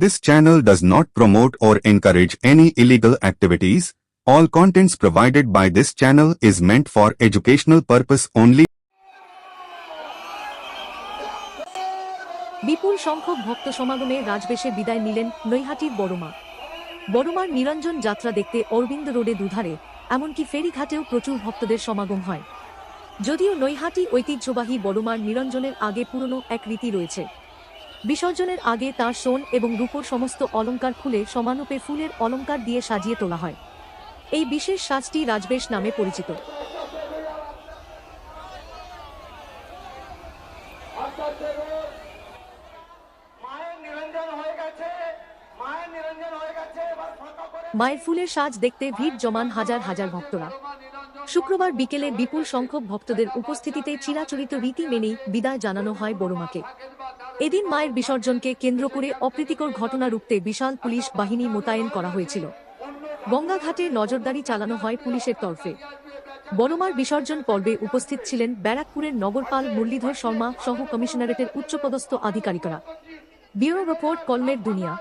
This channel does not promote or encourage any illegal activities. All contents provided by this channel is meant for educational purpose only. বিপুল সংখ্যক ভক্ত সমাগমে রাজবেশে বিদায় নিলেন নৈহাটির বড়মা বড়মার নিরঞ্জন যাত্রা দেখতে অরবিন্দ রোডে দুধারে এমনকি ফেরিঘাটেও প্রচুর ভক্তদের সমাগম হয় যদিও নৈহাটি ঐতিহ্যবাহী বড়মার নিরঞ্জনের আগে পুরনো এক রীতি রয়েছে বিসর্জনের আগে তার সোন এবং রূপোর সমস্ত অলংকার খুলে সমানপে ফুলের অলংকার দিয়ে সাজিয়ে তোলা হয়। এই বিশেষ সাজটি রাজবেশ নামে পরিচিত। মায়ের ফুলের সাজ দেখতে ভিড় জমান হাজার হাজার ভক্তরা। শুক্রবার বিকেলে বিপুল সংখ্যক ভক্তদের উপস্থিতিতে চিরাচরিত রীতি মেনেই বিদায় জানানো হয় বড়মাকে। এদিন মায়ের বিসর্জনকে কেন্দ্র করে অপ্রীতিকর ঘটনা রুখতে বিশাল পুলিশ বাহিনী মোতায়েন করা হয়েছিল। গঙ্গাঘাটে নজরদারি চালানো হয় পুলিশের তরফে। বনমার বিসর্জন পর্বে উপস্থিত ছিলেন ব্যারাকপুরের নগরপাল মুরলীধর শর্মা সহ কমিশনারেটের উচ্চপদস্থ আধিকারিকরা। ব্যুরো রিপোর্ট, কলমের দুনিয়া।